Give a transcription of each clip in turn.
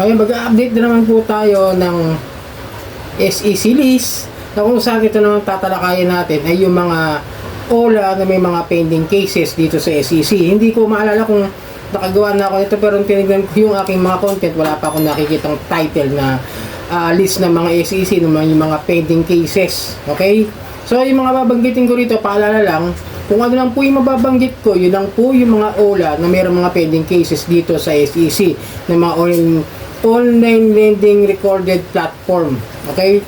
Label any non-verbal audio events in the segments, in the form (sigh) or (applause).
Okay, mag-update na naman po tayo ng SEC list na kung saan ito naman tatalakayin natin ay yung mga OLA na may mga pending cases dito sa SEC. Hindi ko maalala kung nakagawa na ako nito pero tinignan ko yung aking mga content, wala pa akong nakikitang title na ah, list ng mga SEC, ng mga, yung mga pending cases. Okay? So, yung mga babanggitin ko rito, paalala lang, kung ano lang po yung mababanggit ko, yun lang po yung mga OLA na mayroong mga pending cases dito sa SEC ng mga on- online lending recorded platform. Okay?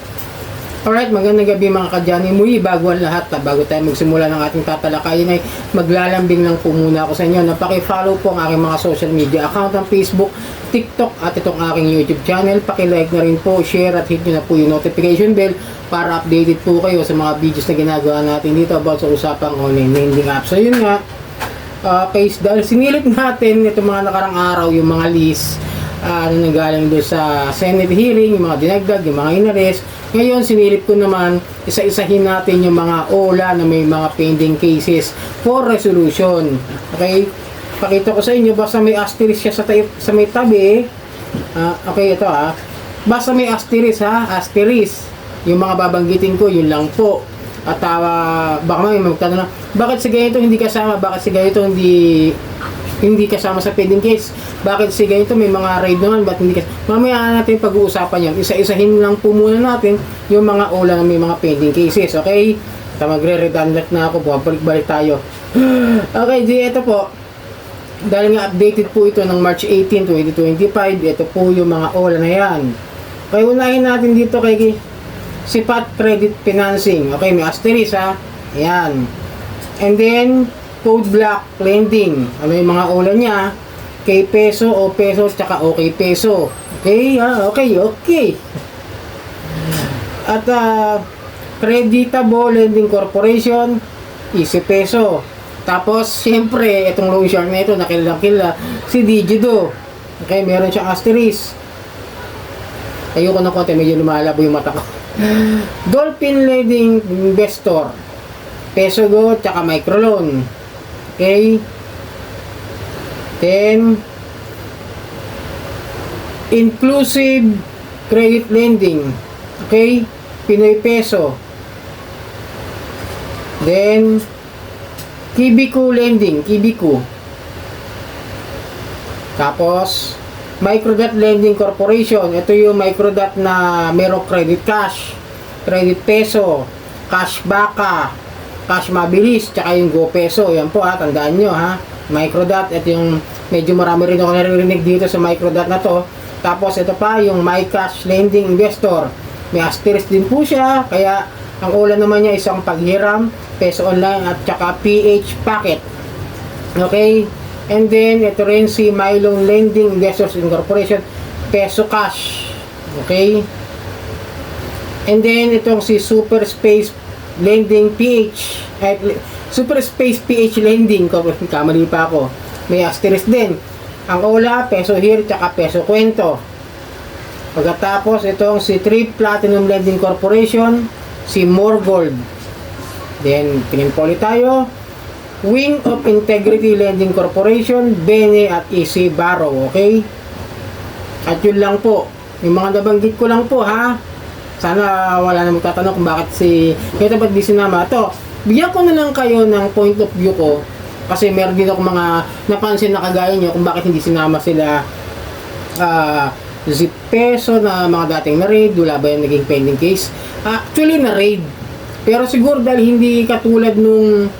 Alright, magandang gabi mga kadyani. Muli, bago ang lahat, ha, bago tayo magsimula ng ating tatalakayin ay maglalambing lang po muna ako sa inyo na paki-follow po ang aking mga social media account ng Facebook, TikTok at itong aking YouTube channel. Paki-like na rin po, share at hit nyo na po yung notification bell para updated po kayo sa mga videos na ginagawa natin dito about sa usapang online lending app. So yun nga, uh, case dahil sinilip natin itong mga nakarang araw yung mga list uh, na nanggaling doon sa Senate hearing, yung mga dinagdag, yung mga inares. Ngayon, sinilip ko naman, isa-isahin natin yung mga OLA na may mga pending cases for resolution. Okay? Pakita ko sa inyo, basta may asterisk siya sa, tay- sa may tabi. Ah, okay, ito ah. Basta may asterisk ha, asterisk. Yung mga babanggitin ko, yun lang po. At uh, baka may magtanong na, bakit si ganito hindi kasama? Bakit si ganito hindi hindi kasama sa pending case. Bakit si ganito may mga raid naman, ba't hindi kasama? Mamaya natin pag-uusapan yan. Isa-isahin lang po muna natin yung mga ola na may mga pending cases, okay? Ito magre-redundant na ako, bumabalik-balik tayo. (gasps) okay, di ito po. Dahil nga updated po ito ng March 18, 2025, ito po yung mga ola na yan. Okay, unahin natin dito kay Sipat Credit Financing. Okay, may asterisk ha. Ayan. And then, code block lending. Ano yung mga ulan niya? K peso, O peso, tsaka OK peso. Okay, ha? Okay, okay. At uh, Creditable Lending Corporation, Easy Peso. Tapos, (laughs) siyempre, itong loan shark na ito, nakilalang kila, si Digido. Okay, meron siyang asterisk. Ayoko ng konti, medyo lumalabo yung mata ko. (laughs) Dolphin Lending Investor. Peso Go, tsaka microloan. Okay? Then, inclusive credit lending. Okay? Pinoy Peso. Then, Kibiku Lending. Kibiku. Tapos, Microdot Lending Corporation. Ito yung Microdot na merong credit cash, credit peso, cash baka, cash mabilis, tsaka yung Go Peso. Yan po ha, tandaan nyo ha. Microdot, ito yung medyo marami rin ako naririnig dito sa Microdot na to. Tapos ito pa yung My Cash Lending Investor. May asterisk din po siya, kaya ang ulan naman niya isang paghiram, peso online at tsaka PH packet. Okay? And then, ito rin si Milo Lending Investors Incorporation, peso cash. Okay? And then, itong si Super Space Lending PH, eh, Super Space PH Lending, ko (laughs) kamali pa ako. May asterisk din. Ang OLA, peso here, tsaka peso kwento. Pagkatapos, itong si Trip Platinum Lending Corporation, si Morgold. Then, pinimpoli tayo. Wing of Integrity Lending Corporation, Bene at EC Barrow, okay? At yun lang po. Yung mga nabanggit ko lang po, ha? Sana wala na magtatanong kung bakit si... Kaya ba't di sinama? Ito, bigyan ko na lang kayo ng point of view ko. Kasi meron din ako mga napansin na kagaya nyo kung bakit hindi sinama sila ah zip peso na mga dating na-raid, wala ba yung naging pending case? Actually, na-raid. Pero siguro dahil hindi katulad nung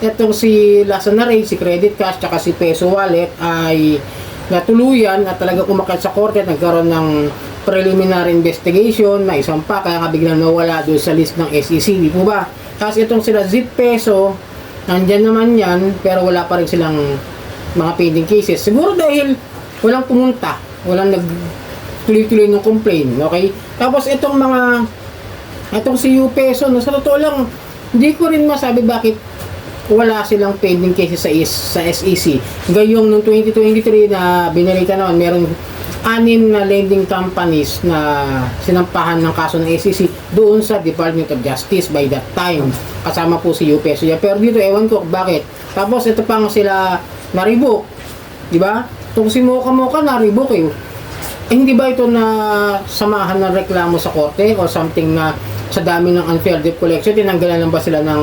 itong si Lasa na raid, si Credit Cash, tsaka si Peso Wallet ay natuluyan at talaga kumakat sa korte at nagkaroon ng preliminary investigation na isang pa kaya nga biglang nawala doon sa list ng SEC, di po ba? Tapos itong sila Zip Peso, nandyan naman yan, pero wala pa rin silang mga pending cases. Siguro dahil walang pumunta, walang nag tuloy-tuloy ng complaint, okay? Tapos itong mga itong si U Peso, no, sa totoo lang, hindi ko rin masabi bakit wala silang pending cases sa, is, sa SEC. Gayong noong 2023 na binalita naman, meron anim na lending companies na sinampahan ng kaso ng SEC doon sa Department of Justice by that time. Kasama po si UPESO. Pero dito, ewan ko bakit. Tapos ito pang sila naribok. Di ba? Itong si Mocha Mocha naribok eh. eh, hindi ba ito na samahan ng reklamo sa korte o something na sa dami ng unfair debt collection, tinanggalan lang ba sila ng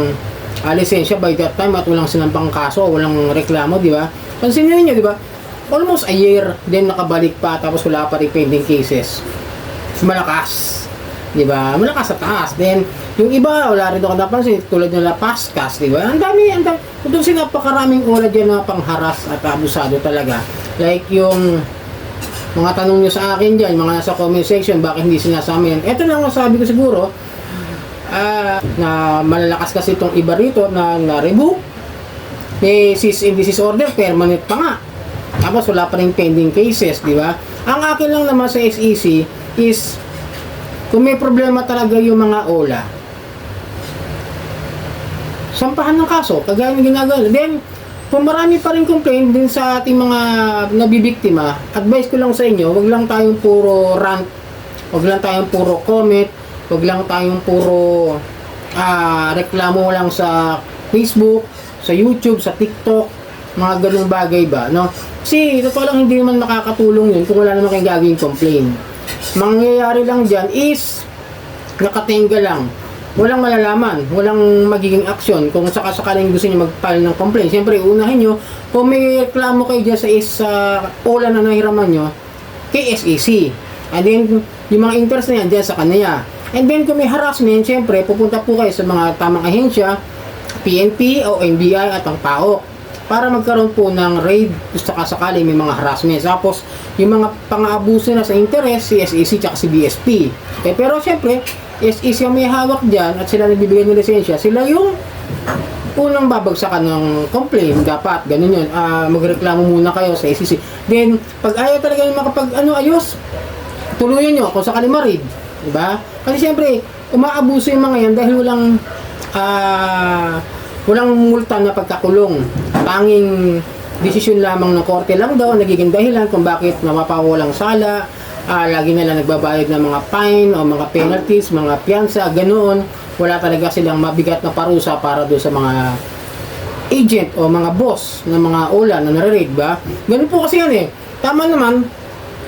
ah, lisensya by that time at walang silang pangkaso, walang reklamo, di ba? Pansin nyo di ba? Almost a year, then nakabalik pa, tapos wala pa rin pending cases. Malakas. Di ba? Malakas sa taas. Then, yung iba, wala rin ako napansin, tulad nila Pascas, di ba? Ang dami, ang dami. Ito kasi napakaraming oras dyan na pangharas at abusado talaga. Like yung mga tanong nyo sa akin dyan, mga nasa comment section, bakit hindi sinasama yan? Ito lang ang sabi ko siguro, ah, na malalakas kasi itong iba rito na na-revoke. May cease and desist order, permanent pa nga. Tapos wala pa rin pending cases, di ba? Ang akin lang naman sa SEC is, kung may problema talaga yung mga OLA, sampahan ng kaso, kagaya ng ginagawa. Then, kung marami pa rin complaint din sa ating mga nabibiktima, advice ko lang sa inyo, wag lang tayong puro rant, wag lang tayong puro comment, wag lang tayong puro ah, reklamo lang sa Facebook, sa YouTube, sa TikTok, mga ganung bagay ba, no? Kasi, totoo lang hindi naman makakatulong yun kung wala naman kayong gagawing complaint. Mangyayari lang dyan is, nakatenga lang. Walang malalaman, walang magiging aksyon kung sakasakaling gusto niyo mag-file ng complaint. Siyempre, unahin nyo, kung may reklamo kayo dyan sa isa ola na nahiraman nyo, kay SEC. And then, yung mga interest na yan, dyan sa kanaya. And then, kung may harassment, siyempre, pupunta po kayo sa mga tamang ahensya, PNP o NBI at ang PAO para magkaroon po ng raid kung sakasakali may mga harassment. Tapos, yung mga pang-abuso na sa interest, si SEC at si BSP. Eh, pero siyempre, SEC ang may hawak dyan at sila nagbibigay ng lisensya, sila yung unang babagsakan ng complaint. Dapat, ganun yun. Ah, magreklamo muna kayo sa SEC. Then, pag ayaw talaga yung makapag ano, ayos, tuluyan nyo kung sakali ma-raid. Diba? Kasi siyempre, umaabuso yung mga yan dahil walang ah walang multa na pagkakulong. Tanging desisyon lamang ng korte lang daw nagiging dahilan kung bakit mapapawalang sala, ah, lagi na lang nagbabayad ng mga fine o mga penalties, mga piyansa, ganoon. Wala talaga silang mabigat na parusa para doon sa mga agent o mga boss ng mga ola na nare-raid ba? Ganun po kasi yan eh. Tama naman,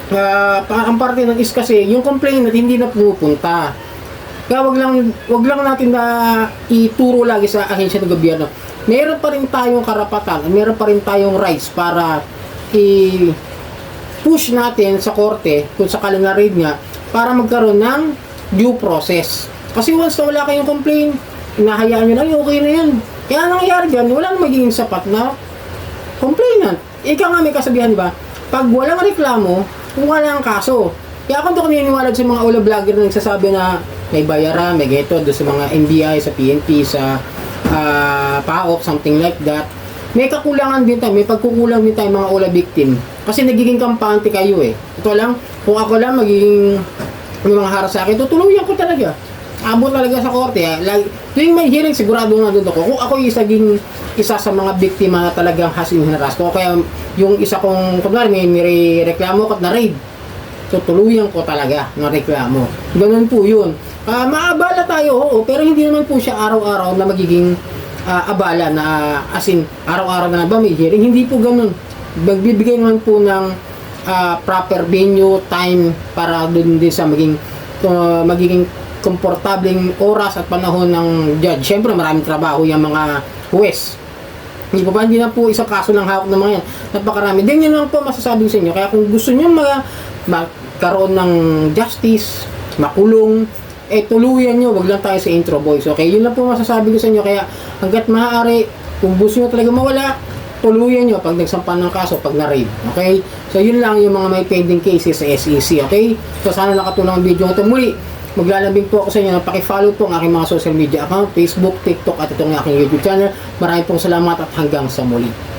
pa- ang parte ng is kasi yung complainant hindi na pumupunta. Kaya wag lang wag lang natin na ituro lagi sa ahensya ng gobyerno. Meron pa rin tayong karapatan, at meron pa rin tayong rights para i push natin sa korte kung sakali na raid nga para magkaroon ng due process. Kasi once na wala kayong complaint, inahayaan nyo lang, "Eh, okay na yan. Kaya anong nangyayari dyan, walang magiging sapat na complainant. Ika nga may kasabihan ba, pag walang reklamo, walang kaso. Kaya ako doon naniniwala sa mga ula vlogger na nagsasabi na may bayaran, may geto doon sa mga NBI, sa PNP, sa ah, PAOK, something like that. May kakulangan din tayo, may pagkukulang din tayo mga ula victim. Kasi nagiging kampante kayo eh. Ito lang, kung ako lang magiging may mga harap sa akin, tutuluyan ko talaga. Abot talaga sa korte. ah. Lagi, tuwing may hearing, sigurado na doon ako. Kung ako isaging isa sa mga biktima na talagang has in ko, kaya yung isa kong, kunwari, may, may reklamo ko at na-raid, tutuluyan ko talaga ng reklamo. Ganun po yun. Ah, maabala tayo, oo, pero hindi naman po siya araw-araw na magiging ah, abala na as in araw-araw na ba may hearing. Hindi po ganun. Magbibigay naman po ng ah, proper venue, time para dun din sa maging uh, magiging komportableng oras at panahon ng judge. Siyempre maraming trabaho yung mga huwes. Hindi po ba, hindi na po isang kaso ng hawak ng mga yan. Napakarami. Din yun lang po masasabi sa inyo. Kaya kung gusto nyo mga magkaroon ng justice, makulong, eh tuluyan nyo, wag lang tayo sa intro boys. Okay, yun lang po masasabi ko sa inyo. Kaya hanggat maaari, kung gusto nyo talaga mawala, tuluyan nyo pag nagsampan ng kaso, pag na-raid. Okay? So yun lang yung mga may pending cases sa SEC. Okay? So sana nakatulong ang video ito. Muli, maglalambing po ako sa inyo na paki-follow po ang aking mga social media account, Facebook, TikTok at itong aking YouTube channel. Maraming pong salamat at hanggang sa muli.